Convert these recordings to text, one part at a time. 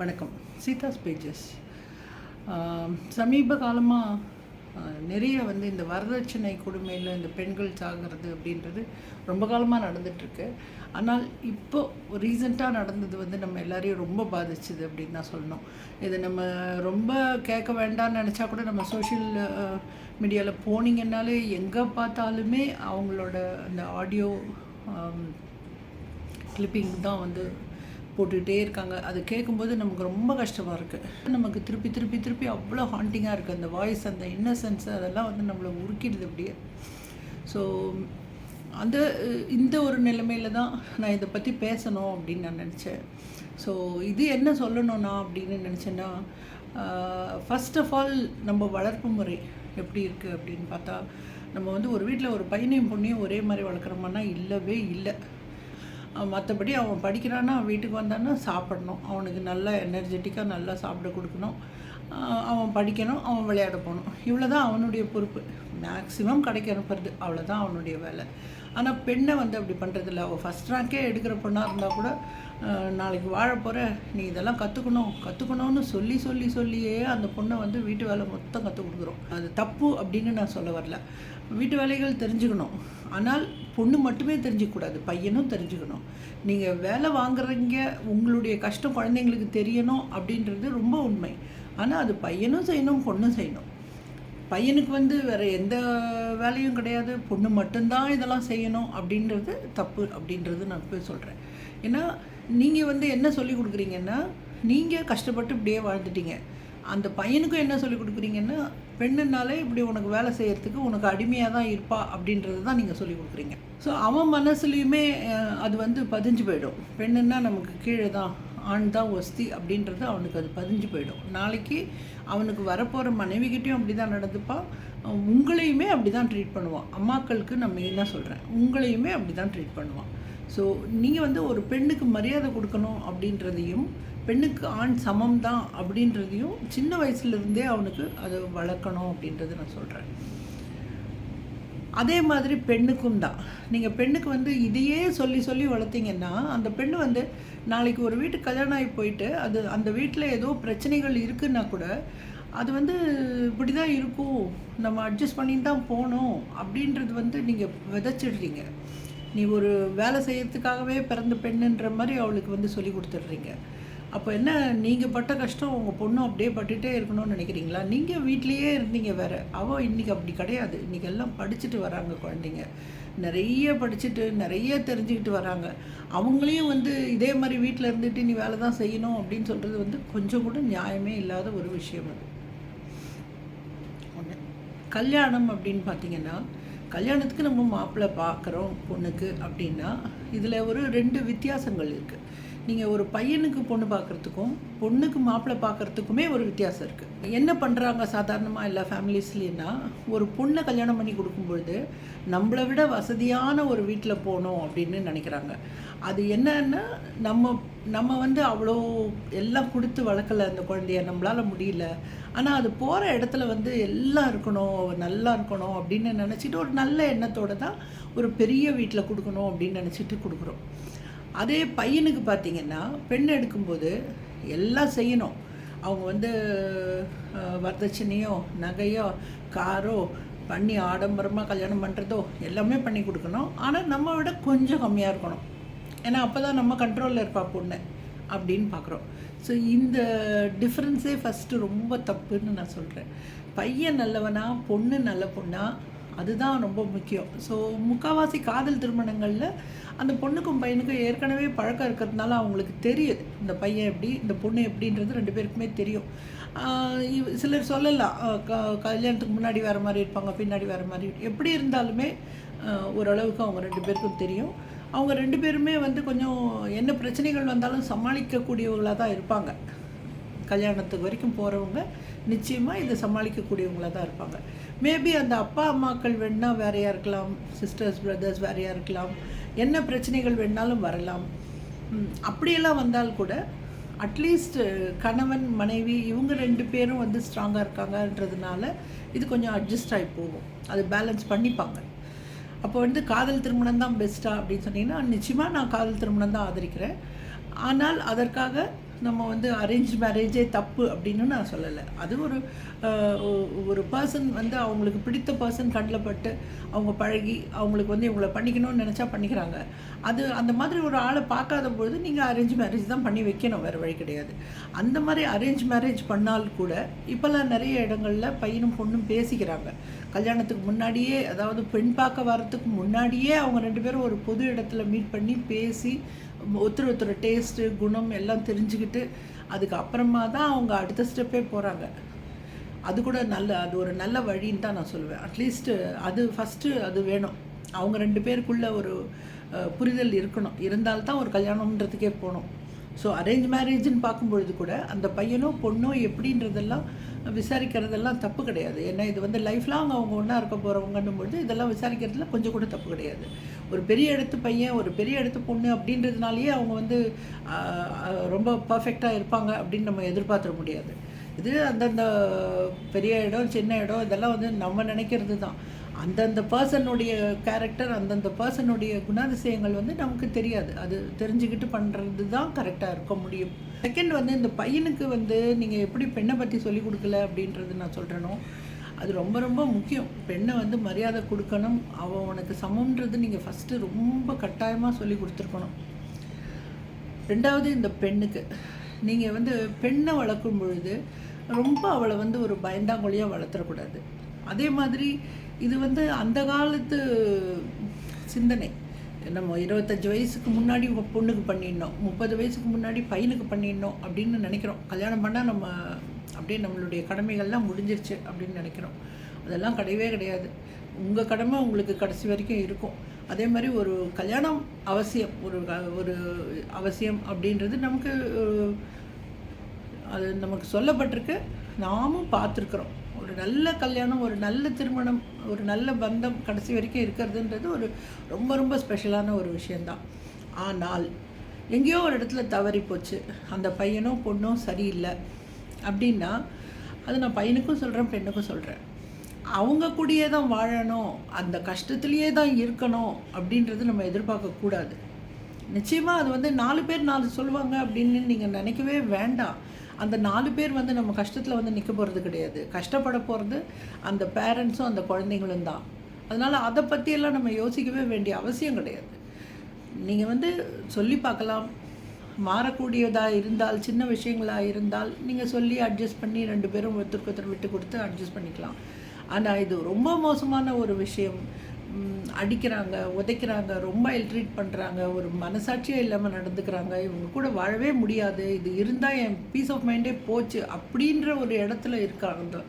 வணக்கம். சீதாஸ் பேஜஸ் சமீப காலமாக நிறைய வந்து இந்த வரதட்சணை கொடுமையில் இந்த பெண்கள் சாகிறது அப்படின்றது ரொம்ப காலமாக நடந்துகிட்ருக்கு ஆனால் இப்போ ரீசெண்டாக நடந்தது வந்து நம்ம எல்லாரையும் ரொம்ப பாதிச்சுது அப்படின்னு தான் சொல்லணும். இதை நம்ம ரொம்ப கேட்க வேண்டாம்னு நினச்சா கூட நம்ம சோஷியல் மீடியாவில் போனீங்கன்னாலே எங்கே பார்த்தாலுமே அவங்களோட அந்த ஆடியோ கிளிப்பிங் தான் வந்து போட்டுக்கிட்டே இருக்காங்க. அது கேட்கும்போது நமக்கு ரொம்ப கஷ்டமாக இருக்குது நமக்கு திருப்பி திருப்பி திருப்பி அவ்வளோ ஹாண்டிங்காக இருக்குது அந்த வாய்ஸ் அந்த இன்னசென்ஸ் அதெல்லாம் வந்து நம்மளை உருக்கிடுது அப்படியே. ஸோ அந்த இந்த ஒரு நிலைமையில தான் நான் இதை பற்றி பேசணும் அப்படின்னு நான் நினச்சேன். ஸோ இது என்ன சொல்லணும்னா அப்படின்னு நினச்சேன்னா ஃபஸ்ட் ஆஃப் ஆல் நம்ம வளர்ப்பு முறை எப்படி இருக்குது அப்படின்னு பார்த்தா நம்ம வந்து ஒரு வீட்டில் ஒரு பையனையும் பொண்ணையும் ஒரே மாதிரி வளர்க்குறோமானா இல்லவே இல்லை. மற்றபடி அவன் படிக்கிறான்னா வீட்டுக்கு வந்தான்னா சாப்பிடணும். அவனுக்கு நல்லா எனர்ஜெட்டிக்காக நல்லா சாப்பிட கொடுக்கணும். அவன் படிக்கணும் அவன் விளையாட போகணும். இவ்வளோ தான் அவனுடைய பொறுப்பு. மேக்ஸிமம் கடைக்கு அனுப்புறது அவ்வளோதான் அவனுடைய வேலை. ஆனால் பெண்ணை வந்து அப்படி பண்ணுறதில்ல அவள் ஃபஸ்ட் ரேங்கே எடுக்கிற பொண்ணாக இருந்தால் கூட நாளைக்கு வாழ போகிற நீ இதெல்லாம் கற்றுக்கணும் கற்றுக்கணும்னு சொல்லி சொல்லி சொல்லியே அந்த பொண்ணை வந்து வீட்டு வேலை மொத்தம் கற்றுக் கொடுக்குறோம். அது தப்பு அப்படின்னு நான் சொல்ல வரல. வீட்டு வேலைகள் தெரிஞ்சுக்கணும். ஆனால் பொண்ணு மட்டுமே தெரிஞ்சிக்கூடாது பையனும் தெரிஞ்சுக்கணும். நீங்கள் வேலை வாங்குறீங்க உங்களுடைய கஷ்டம் குழந்தைங்களுக்கு தெரியணும் அப்படின்றது ரொம்ப உண்மை. ஆனால் அது பையனும் செய்யணும் பொண்ணும் செய்யணும். பையனுக்கு வந்து வேறு எந்த வேலையும் கிடையாது பொண்ணு மட்டும்தான் இதெல்லாம் செய்யணும் அப்படின்றது தப்பு அப்படின்றது நான் போய் சொல்கிறேன் ஏன்னா நீங்கள் வந்து என்ன சொல்லி கொடுக்குறீங்கன்னா நீங்கள் கஷ்டப்பட்டு இப்படியே வாழ்ந்துட்டீங்க. அந்த பையனுக்கும் என்ன சொல்லி கொடுக்குறீங்கன்னா பெண்ணுனாலே இப்படி உனக்கு வேலை செய்கிறதுக்கு உனக்கு அடிமையாக தான் இருப்பா அப்படின்றது தான் நீங்கள் சொல்லி கொடுக்குறீங்க. ஸோ அவன் மனசுலேயுமே அது வந்து பதிஞ்சு போயிடும். பெண்ணுன்னா நமக்கு கீழே தான் ஆண் தான் ஒஸ்தி அப்படின்றது அவனுக்கு அது பதிஞ்சு போயிடும். நாளைக்கு அவனுக்கு வரப்போகிற மனைவிக்கிட்டையும் அப்படி தான் நடந்துப்பான் உங்களையுமே அப்படி தான் ட்ரீட் பண்ணுவான். அம்மாக்களுக்கு நான் மெயினாக சொல்கிறேன் உங்களையுமே அப்படி தான் ட்ரீட் பண்ணுவான். ஸோ நீங்கள் வந்து ஒரு பெண்ணுக்கு மரியாதை கொடுக்கணும் அப்படின்றதையும் பெண்ணுக்கு ஆண் சமம் தான் அப்படின்றதையும் சின்ன வயசுலேருந்தே அவனுக்கு அதை வளர்க்கணும் அப்படின்றது நான் சொல்கிறேன் அதே மாதிரி பெண்ணுக்கும் தான். நீங்கள் பெண்ணுக்கு வந்து இதையே சொல்லி சொல்லி வளர்த்தீங்கன்னா அந்த பெண்ணு வந்து நாளைக்கு ஒரு வீட்டுக்கு கல்யாணம் ஆகி போயிட்டு அது அந்த வீட்டில் ஏதோ பிரச்சனைகள் இருக்குன்னா கூட அது வந்து இப்படி தான் இருக்கும். நம்ம அட்ஜஸ்ட் பண்ணி தான் போகணும் அப்படின்றது வந்து நீங்கள் விதைச்சிடுறீங்க. நீ ஒரு வேலை செய்யறதுக்காகவே பிறந்த பெண்ணுன்ற மாதிரி அவளுக்கு வந்து சொல்லி கொடுத்துட்றீங்க. அப்போ என்ன நீங்கள் பட்ட கஷ்டம் உங்கள் பொண்ணும் அப்படியே பட்டுகிட்டே இருக்கணும்னு நினைக்கிறீங்களா? நீங்கள் வீட்லேயே இருந்தீங்க வேறு. அவள் இன்றைக்கி அப்படி கிடையாது. இன்றைக்கி எல்லாம் படிச்சுட்டு வராங்க குழந்தைங்க. நிறைய படிச்சுட்டு நிறைய தெரிஞ்சுக்கிட்டு வராங்க. அவங்களையும் வந்து இதே மாதிரி வீட்டில் இருந்துட்டு நீ வேலை தான் செய்யணும் அப்படின்னு சொல்கிறது வந்து கொஞ்சம் கூட நியாயமே இல்லாத ஒரு விஷயம் அது. ஒன்று கல்யாணம் அப்படின்னு பார்த்தீங்கன்னா கல்யாணத்துக்கு நம்ம மாப்பிள்ளை பார்க்குறோம் பொண்ணுக்கு அப்படின்னா இதில் ஒரு ரெண்டு வித்தியாசங்கள் இருக்குது. நீங்கள் ஒரு பையனுக்கு பொண்ணு பார்க்குறதுக்கும் பொண்ணுக்கு மாப்பிள்ளை பார்க்குறதுக்குமே ஒரு வித்தியாசம் இருக்குது என்ன பண்ணுறாங்க சாதாரணமாக எல்லா ஃபேமிலிஸ்லேன்னா ஒரு பொண்ணை கல்யாணம் பண்ணி கொடுக்கும்பொழுது நம்மளை விட வசதியான ஒரு வீட்டில் போகணும் அப்படின்னு நினைக்கிறாங்க. அது என்னன்னா நம்ம நம்ம வந்து அவ்வளோ எல்லாம் கொடுத்து வளர்க்கலை அந்த குழந்தைய நம்மளால் முடியல. ஆனால் அது போகிற இடத்துல வந்து எல்லாம் இருக்கணும் நல்லா இருக்கணும் அப்படின்னு நினச்சிட்டு ஒரு நல்ல எண்ணத்தோடு தான் ஒரு பெரிய வீட்டில் கொடுக்கணும் அப்படின்னு நினச்சிட்டு கொடுக்குறோம். அதே பையனுக்கு பார்த்திங்கன்னா பெண் எடுக்கும்போது எல்லாம் செய்யணும். அவங்க வந்து வரதட்சணையோ நகையோ காரோ பண்ணி ஆடம்பரமாக கல்யாணம் பண்ணுறதோ எல்லாமே பண்ணி கொடுக்கணும். ஆனால் நம்ம விட கொஞ்சம் கம்மியாக இருக்கணும். ஏன்னா அப்போ தான் நம்ம கண்ட்ரோலில் இருப்பா பொண்ணு அப்படின்னு பார்க்குறோம். ஸோ இந்த டிஃப்ரென்ஸே ஃபஸ்ட்டு ரொம்ப தப்புன்னு நான் சொல்கிறேன் பையன் நல்லவனா பொண்ணு நல்ல பொண்ணா அதுதான் ரொம்ப முக்கியம். ஸோ முக்கால்வாசி காதல் திருமணங்களில் அந்த பொண்ணுக்கும் பையனுக்கும் ஏற்கனவே பழக்கம் இருக்கிறதுனால அவங்களுக்கு தெரியுது. இந்த பையன் எப்படி இந்த பொண்ணு எப்படின்றது ரெண்டு பேருக்குமே தெரியும். சிலர் சொல்லலாம் கல்யாணத்துக்கு முன்னாடி வேறு மாதிரி இருப்பாங்க பின்னாடி வேறு மாதிரி. எப்படி இருந்தாலுமே ஓரளவுக்கு அவங்க ரெண்டு பேருக்கும் தெரியும். அவங்க ரெண்டு பேருமே வந்து கொஞ்சம் என்ன பிரச்சனைகள் வந்தாலும் சமாளிக்கக்கூடியவங்களாக தான் இருப்பாங்க. கல்யாணத்துக்கு வரைக்கும் போகிறவங்க நிச்சயமாக இதை சமாளிக்கக்கூடியவங்களாக தான் இருப்பாங்க. மேபி அந்த அப்பா அம்மாக்கள் வேணால் வேறையாக இருக்கலாம் சிஸ்டர்ஸ் பிரதர்ஸ் வேறையாக இருக்கலாம் என்ன பிரச்சனைகள் வேணாலும் வரலாம். அப்படியெல்லாம் வந்தால் கூட அட்லீஸ்ட் கணவன் மனைவி இவங்க ரெண்டு பேரும் வந்து ஸ்ட்ராங்காக இருக்காங்கன்றதுனால இது கொஞ்சம் அட்ஜஸ்ட் ஆகி போகும். அது பேலன்ஸ் பண்ணிப்பாங்க. அப்போ வந்து காதல் திருமணம் தான் பெஸ்ட்டாக அப்படின்னு சொன்னீங்கன்னா நிச்சயமாக நான் காதல் திருமணம் தான் ஆதரிக்கிறேன். ஆனால் அதற்காக நம்ம வந்து அரேஞ்ச் மேரேஜே தப்பு அப்படின்னு நான் சொல்லலை. அது ஒரு ஒரு பர்சன் வந்து அவங்களுக்கு பிடித்த பர்சன் கண்ணில் பட்டு அவங்க பழகி அவங்களுக்கு வந்து இவங்களை பண்ணிக்கணும்னு நினச்சா பண்ணிக்கிறாங்க. அது அந்த மாதிரி ஒரு ஆளை பார்க்காத பொழுது நீங்கள் அரேஞ்ச் மேரேஜ் தான் பண்ணி வைக்கணும் வேறு வழி கிடையாது. அந்த மாதிரி அரேஞ்ச் மேரேஜ் பண்ணால் கூட இப்போல்லாம் நிறைய இடங்களில் பையனும் பொண்ணும் பேசிக்கிறாங்க. கல்யாணத்துக்கு முன்னாடியே அதாவது பெண் பார்க்க வரத்துக்கு முன்னாடியே அவங்க ரெண்டு பேரும் ஒரு பொது இடத்துல மீட் பண்ணி பேசி ஒருத்தர் ஒருத்தர் டேஸ்ட்டு குணம் எல்லாம் தெரிஞ்சுக்கிட்டு அதுக்கு அப்புறமா தான் அவங்க அடுத்த ஸ்டெப்பே போகிறாங்க அது கூட நல்ல அது ஒரு நல்ல வழின்னு தான் நான் சொல்லுவேன். அட்லீஸ்ட்டு அது ஃபஸ்ட்டு அது வேணும். அவங்க ரெண்டு பேருக்குள்ள ஒரு புரிதல் இருக்கணும். இருந்தால்தான் ஒரு கல்யாணம்ன்றதுக்கே போகணும். ஸோ அரேஞ்ச் மேரேஜ்னு பார்க்கும்பொழுது கூட அந்த பையனோ பொண்ணோ எப்படின்றதெல்லாம் விசாரிக்கிறதெல்லாம் தப்பு கிடையாது. ஏன்னா இது வந்து லைஃப் லாங் அவங்க ஒன்றா இருக்க போகிறவங்கன்னும் பொழுது இதெல்லாம் விசாரிக்கிறதுல கொஞ்சம் கூட தப்பு கிடையாது. ஒரு பெரிய இடத்து பையன் ஒரு பெரிய இடத்து பொண்ணு அப்படின்றதுனாலேயே அவங்க வந்து ரொம்ப பர்ஃபெக்டாக இருப்பாங்க அப்படின்னு நம்ம எதிர்பார்த்துட முடியாது. இது அந்தந்த பெரிய இடம் சின்ன இடம் இதெல்லாம் வந்து நம்ம நினைக்கிறது தான் அந்தந்த பர்சனுடைய கேரக்டர் அந்தந்த பர்சனுடைய குணாதிசயங்கள் வந்து நமக்கு தெரியாது. அது தெரிஞ்சுக்கிட்டு பண்ணுறது தான் கரெக்டாக இருக்க முடியும். செகண்ட் வந்து இந்த பையனுக்கு வந்து நீங்கள் எப்படி பெண்ணை பற்றி சொல்லிக் கொடுக்கல அப்படின்றது நான் சொல்கிறேனோ அது ரொம்ப ரொம்ப முக்கியம். பெண்ணை வந்து மரியாதை கொடுக்கணும். அவன் உனக்கு சமம்ன்றது நீங்கள் ஃபஸ்ட்டு ரொம்ப கட்டாயமாக சொல்லி கொடுத்துருக்கணும். ரெண்டாவது இந்த பெண்ணுக்கு. நீங்கள் வந்து பெண்ணை வளர்க்கும் பொழுது ரொம்ப அவளை வந்து ஒரு பயந்தாங்கொழியாக வளர்த்துறக்கூடாது அதே மாதிரி இது வந்து அந்த காலத்து சிந்தனை. நம்ம இருபத்தஞ்சி வயசுக்கு முன்னாடி பொண்ணுக்கு பண்ணிடணும். முப்பது வயசுக்கு முன்னாடி பையனுக்கு பண்ணிடணும் அப்படின்னு நினைக்கிறோம். கல்யாணம் பண்ணால் நம்ம அப்படியே நம்மளுடைய கடமைகள்லாம் முடிஞ்சிருச்சு அப்படின்னு நினைக்கிறோம். அதெல்லாம் கிடையவே கிடையாது. உங்கள் கடமை உங்களுக்கு கடைசி வரைக்கும் இருக்கும். அதே மாதிரி ஒரு கல்யாணம் அவசியம் ஒரு ஒரு அவசியம் அப்படின்றது நமக்கு அது நமக்கு சொல்லப்பட்டிருக்கு. நாமும் பார்த்துருக்குறோம். ஒரு நல்ல கல்யாணம் ஒரு நல்ல திருமணம் ஒரு நல்ல பந்தம் கடைசி வரைக்கும் இருக்கிறதுன்றது ஒரு ரொம்ப ரொம்ப ஸ்பெஷலான ஒரு விஷயந்தான் ஆனால் எங்கேயோ ஒரு இடத்துல தவறி போச்சு. அந்த பையனோ பொண்ணோ சரியில்லை. அப்படின்னா அது நான் பையனுக்கும் சொல்கிறேன் பெண்ணுக்கும் சொல்கிறேன் அவங்க கூடயே தான் வாழணும் அந்த கஷ்டத்துலேயே தான் இருக்கணும் அப்படின்றது நம்ம எதிர்பார்க்கக்கூடாது நிச்சயமாக அது வந்து நாலு பேர் நாலு சொல்லுவாங்க அப்படின்னு நீங்கள் நினைக்கவே வேண்டாம். அந்த நாலு பேர் வந்து நம்ம கஷ்டத்தில் வந்து நிற்க போகிறது கிடையாது. கஷ்டப்பட போகிறது அந்த பேரண்ட்ஸும் அந்த குழந்தைங்களும் தான். அதனால் அதை பற்றியெல்லாம் நம்ம யோசிக்கவே வேண்டிய அவசியம் கிடையாது. நீங்கள் வந்து சொல்லி பார்க்கலாம். மாறக்கூடியதாக இருந்தால் சின்ன விஷயங்களாக இருந்தால் நீங்கள் சொல்லி அட்ஜஸ்ட் பண்ணி ரெண்டு பேரும் ஒருத்தருக்கு ஒருத்தர் விட்டு கொடுத்து அட்ஜஸ்ட் பண்ணிக்கலாம். ஆனால் இது ரொம்ப மோசமான ஒரு விஷயம். அடிக்கிறாங்க உதைக்கிறாங்க ரொம்ப இல்ட்ரீட் பண்ணுறாங்க ஒரு மனசாட்சியே இல்லாமல் நடந்துக்கிறாங்க. இவங்க கூட வாழவே முடியாது. இது இருந்தால் என் பீஸ் ஆஃப் மைண்டே போச்சு அப்படின்ற ஒரு இடத்துல இருக்காங்க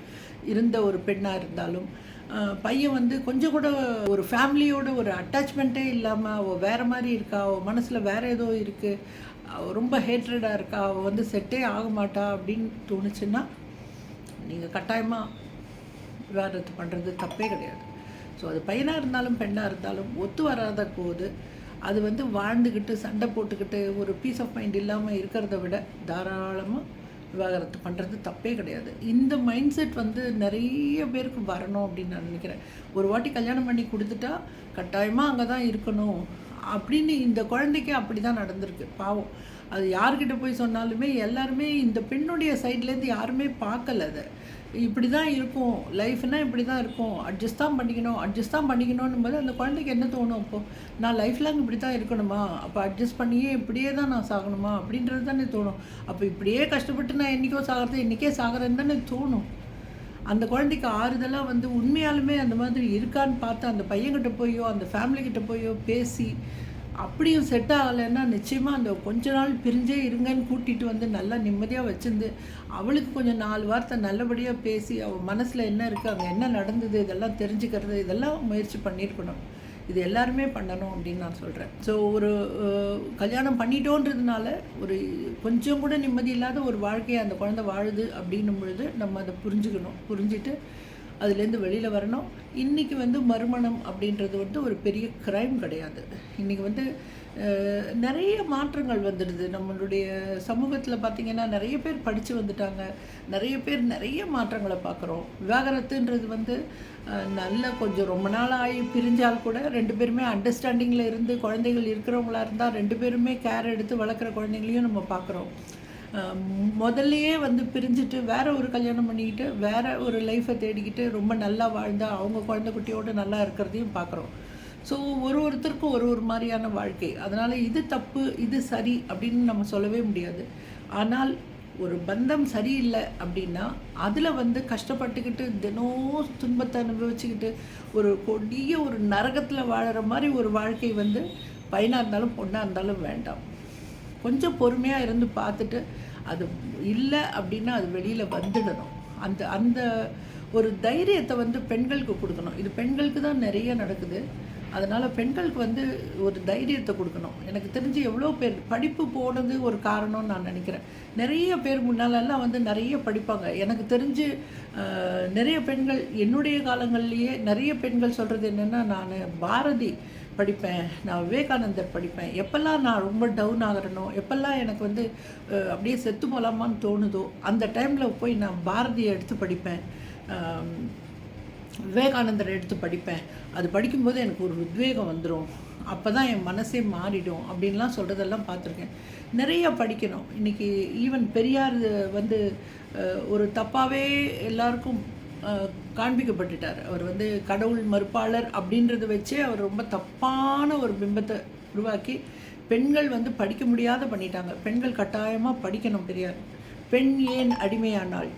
இருந்த ஒரு பெண்ணாக இருந்தாலும். பையன் வந்து கொஞ்சம் கூட ஒரு ஃபேமிலியோட ஒரு அட்டாச்மெண்ட்டே இல்லாமல் அவள் வேறு மாதிரி இருக்கா? அவள் மனசில் வேறு ஏதோ இருக்குது ரொம்ப ஹேட்ரடாக இருக்கா? அவள் வந்து செட்டே ஆக மாட்டா அப்படின்னு தோணுச்சுன்னா நீங்கள் கட்டாயமாக விவாதத்தை பண்ணுறது தப்பே கிடையாது. ஸோ அது பையனாக இருந்தாலும் பெண்ணாக இருந்தாலும் ஒத்து வராத போது அது வந்து வாழ்ந்துக்கிட்டு சண்டை போட்டுக்கிட்டு ஒரு பீஸ் ஆஃப் மைண்ட் இல்லாமல் இருக்கிறத விட தாராளமாக விவாகரத்து பண்ணுறது தப்பே கிடையாது. இந்த மைண்ட் செட் வந்து நிறைய பேருக்கு வரணும் அப்படின்னு நான் நினைக்கிறேன். ஒரு வாட்டி கல்யாணம் பண்ணி கொடுத்துட்டா கட்டாயமாக அங்கே தான் இருக்கணும். அப்படின்னு இந்த குழந்தைக்கு அப்படி தான் நடந்திருக்கு. பாவம். அது யார்கிட்ட போய் சொன்னாலுமே எல்லாருமே இந்த பெண்ணுடைய சைட்லேருந்து யாருமே பார்க்கல அதை. இப்படி தான் இருக்கும். லைஃப்னால் இப்படி தான் இருக்கும். அட்ஜஸ்ட் தான் பண்ணிக்கணும். அட்ஜஸ்ட் தான் பண்ணிக்கணும்னு போது அந்த குழந்தைக்கு என்ன தோணும்? அப்போ நான் லைஃப் லாங் இப்படி தான் இருக்கணுமா? அப்போ அட்ஜஸ்ட் பண்ணியே இப்படியே தான் நான் சாகணுமா? அப்படின்றது தானே தோணும். அப்போ இப்படியே கஷ்டப்பட்டு நான் என்றைக்கோ சாகிறது இன்றைக்கே சாகிறேன்னு தானே தோணும். அந்த குழந்தைக்கு ஆறுதலாக வந்து உண்மையாலுமே அந்த மாதிரி இருக்கான்னு பார்த்து அந்த பையன்கிட்ட போயோ அந்த ஃபேமிலி கிட்ட போயோ பேசி அப்படியும் செட் ஆகலைன்னா நிச்சயமாக அந்த கொஞ்ச நாள் பிரிஞ்சே இருங்கன்னு கூட்டிகிட்டு வந்து நல்லா நிம்மதியாக வச்சுருந்து அவளுக்கு கொஞ்சம் நாலு வார்த்தை நல்லபடியாக பேசி அவள் மனசில் என்ன இருக்குது அங்கே என்ன நடந்தது இதெல்லாம் தெரிஞ்சுக்கிறது இதெல்லாம் முயற்சி பண்ணியிருக்கணும். இது எல்லாருமே பண்ணணும் அப்படின்னு நான் சொல்கிறேன் ஸோ ஒரு கல்யாணம் பண்ணிட்டோன்றதுனால ஒரு கொஞ்சம் கூட நிம்மதி இல்லாத ஒரு வாழ்க்கையை அந்த குழந்தை வாழுது அப்படின்னும் பொழுது நம்ம அதை புரிஞ்சுக்கணும். புரிஞ்சுட்டு அதுலேருந்து வெளியில் வரணும். இன்றைக்கி வந்து மறுமணம் அப்படின்றது வந்து ஒரு பெரிய க்ரைம் கிடையாது. இன்றைக்கி வந்து நிறைய மாற்றங்கள் வந்துடுது. நம்மளுடைய சமூகத்தில் பார்த்திங்கன்னா நிறைய பேர் படித்து வந்துட்டாங்க. நிறைய பேர் நிறைய மாற்றங்களை பார்க்குறோம் விவாகரத்துன்றது வந்து நல்ல கொஞ்சம் ரொம்ப நாள் ஆகி பிரிஞ்சால் கூட ரெண்டு பேருமே அண்டர்ஸ்டாண்டிங்கில் இருந்து குழந்தைகள் இருக்கிறவங்களா இருந்தால் ரெண்டு பேருமே கேர் எடுத்து வளர்க்குற குழந்தைங்களையும் நம்ம பார்க்குறோம் முதல்லையே வந்து பிரிஞ்சுட்டு வேற ஒரு கல்யாணம் பண்ணிக்கிட்டு வேற ஒரு லைஃப்பை தேடிக்கிட்டு ரொம்ப நல்லா வாழ்ந்தால் அவங்க குழந்தை குட்டியோடு நல்லா இருக்கிறதையும் பார்க்குறோம் ஸோ ஒரு ஒருத்தருக்கும் ஒரு ஒரு மாதிரியான வாழ்க்கை. அதனால் இது தப்பு இது சரி அப்படின்னு நம்ம சொல்லவே முடியாது. ஆனால் ஒரு பந்தம் சரியில்லை அப்படின்னா அதில் வந்து கஷ்டப்பட்டுக்கிட்டு தினம் துன்பத்தை அனுபவிச்சுக்கிட்டு ஒரு கொடிய ஒரு நரகத்தில் வாழற மாதிரி ஒரு வாழ்க்கை வந்து பையனாக இருந்தாலும் பொண்ணாக இருந்தாலும் வேண்டாம். கொஞ்சம் பொறுமையாக இருந்து பார்த்துட்டு அது இல்லை அப்படின்னா அது வெளியில் வந்துடணும். அந்த அந்த ஒரு தைரியத்தை வந்து பெண்களுக்கு கொடுக்கணும். இது பெண்களுக்கு தான் நிறைய நடக்குது. அதனால் பெண்களுக்கு வந்து ஒரு தைரியத்தை கொடுக்கணும். எனக்கு தெரிஞ்சு எவ்வளோ பேர் படிப்பு போனது ஒரு காரணம்னு நான் நினைக்கிறேன். நிறைய பேர் முன்னாலெல்லாம் வந்து நிறைய படிப்பாங்க. எனக்கு தெரிஞ்சு நிறைய பெண்கள் என்னுடைய காலங்கள்லேயே நிறைய பெண்கள் சொல்கிறது என்னென்னா நான் பாரதி படிப்பேன் நான் விவேகானந்தர் படிப்பேன். எப்பெல்லாம் நான் ரொம்ப டவுன் ஆகிறனோ எப்பெல்லாம் எனக்கு வந்து அப்படியே செத்து போகலாமான்னு தோணுதோ அந்த டைமில் போய் நான் பாரதியை எடுத்து படிப்பேன். விவேகானந்தர் எடுத்து படிப்பேன். அது படிக்கும்போது எனக்கு ஒரு உத்வேகம் வந்துடும் அப்போ தான் என் மனசே மாறிடும் அப்படின்லாம் சொல்கிறதெல்லாம் பார்த்துருக்கேன். நிறைய படிக்கணும். இன்றைக்கி ஈவன் பெரியார் வந்து ஒரு தப்பாகவே எல்லாருக்கும் காண்பிக்கப்பட்டுட்டார். அவர் வந்து கடவுள் மறுப்பாளர் அப்படின்றத வச்சே அவர் ரொம்ப தப்பான ஒரு பிம்பத்தை உருவாக்கி பெண்கள் வந்து படிக்க முடியாத பண்ணிட்டாங்க. பெண்கள் கட்டாயமாக படிக்கணும் பெரியார். பெண் ஏன் அடிமையானாள்?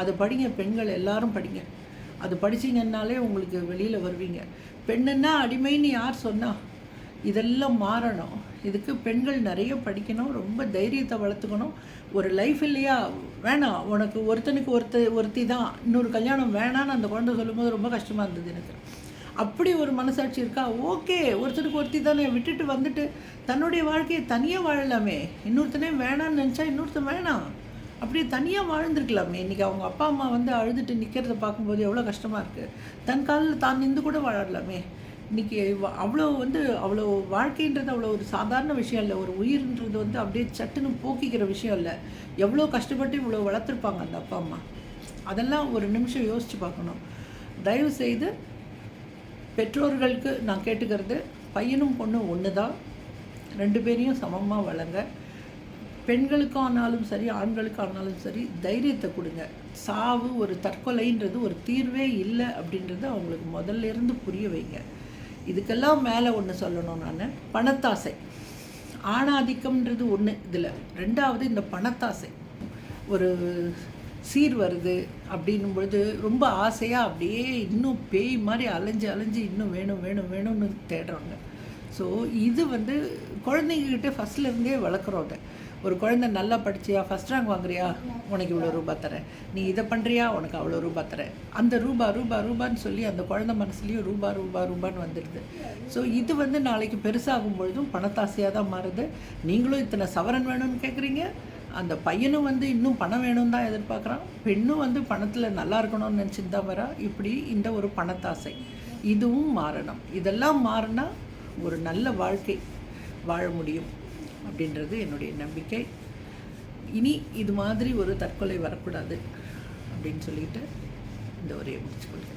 அதை படிங்க. பெண்கள் எல்லாரும் படிங்க. அது படிச்சிங்கன்னாலே உங்களுக்கு வெளியில் வருவீங்க. பெண்ணுன்னா அடிமைன்னு யார் சொன்னா? இதெல்லாம் மாறணும். இதுக்கு பெண்கள் நிறைய படிக்கணும் ரொம்ப தைரியத்தை வளர்த்துக்கணும். ஒரு லைஃப் இல்லையா? வேணாம். உனக்கு ஒருத்தனுக்கு ஒருத்த ஒருத்தி தான். இன்னொரு கல்யாணம் வேணான்னு அந்த குழந்தை சொல்லும்போது ரொம்ப கஷ்டமாக இருந்தது எனக்கு. அப்படி ஒரு மனசாட்சி இருக்கா? ஓகே. ஒருத்தருக்கு ஒருத்தி தானே. விட்டுட்டு வந்துட்டு தன்னுடைய வாழ்க்கையை தனியாக வாழலாமே. இன்னொருத்தனே வேணான்னு நினச்சா இன்னொருத்தன் வேணாம். அப்படியே தனியாக வாழ்ந்துருக்கலாமே. இன்றைக்கி அவங்க அப்பா அம்மா வந்து அழுதுட்டு நிற்கிறத பார்க்கும்போது எவ்வளோ கஷ்டமாக இருக்குது தன் காலில் தான் நின்று கூட வாழலாமே. இன்றைக்கி அவ்வளோ வந்து அவ்வளோ வாழ்க்கைன்றது அவ்வளோ ஒரு சாதாரண விஷயம் இல்லை. ஒரு உயிர்ன்றது வந்து அப்படியே சட்டுன்னு போக்கிக்கிற விஷயம் இல்லை. எவ்வளோ கஷ்டப்பட்டு இவ்வளோ வளர்த்துருப்பாங்க அந்த அப்பா அம்மா. அதெல்லாம் ஒரு நிமிஷம் யோசித்து பார்க்கணும். தயவு செய்து பெற்றோர்களுக்கு நான் கேட்டுக்கிறது பையனும் பொண்ணும் ஒன்று தான் ரெண்டு பேரையும் சமமாக வளங்க. பெண்களுக்கானாலும் சரி ஆண்களுக்கானாலும் சரி தைரியத்தை கொடுங்க. சாவு ஒரு தற்கொலைன்றது ஒரு தீர்வே இல்லை அப்படின்றத அவங்களுக்கு முதல்ல இருந்து புரிய வைங்க. இதுக்கெல்லாம் மேலே ஒன்று சொல்லணும் நான். பணத்தாசை. ஆணாதிக்கம்ன்றது ஒன்று இதில். ரெண்டாவது இந்த பணத்தாசை. ஒரு சீர் வருது அப்படின்னும் பொழுது ரொம்ப ஆசையாக அப்படியே இன்னும் பேய் மாதிரி அலைஞ்சு அலைஞ்சு இன்னும் வேணும் வேணும் வேணும்னு தேடுறாங்க. ஸோ இது வந்து குழந்தைங்கக்கிட்ட ஃபஸ்ட்லேருந்தே வளர்க்குறோம் அதை. ஒரு குழந்தை நல்லா படிச்சியா ஃபஸ்ட் ரேங்க் வாங்குறியா? உனக்கு இவ்வளோ ரூபா தரேன். நீ இதை பண்ணுறியா உனக்கு அவ்வளோ ரூபா தரேன். அந்த ரூபா ரூபா ரூபான்னு சொல்லி அந்த குழந்தை மனசுலேயும் ரூபா ரூபா ரூபான்னு வந்துடுது. ஸோ இது வந்து நாளைக்கு பெருசாகும் பொழுதும் பணத்தாசையாக தான் மாறுது. நீங்களும் இத்தனை சவரன் வேணும்னு கேட்குறீங்க அந்த பையனும் வந்து இன்னும் பணம் வேணும் தான் எதிர்பார்க்குறான். பெண்ணும் வந்து பணத்தில் நல்லா இருக்கணும்னு நினச்சிட்டு தான் வரா. இப்படி இந்த ஒரு பணத்தாசை. இதுவும் மாறணும். இதெல்லாம் மாறினா ஒரு நல்ல வாழ்க்கை வாழ முடியும். அப்படின்றது என்னுடைய நம்பிக்கை. இனி இது மாதிரி ஒரு தற்கொலை வரக்கூடாது அப்படின்னு சொல்லிட்டு இந்த உரையை முடிச்சுக்கொள்கிறேன்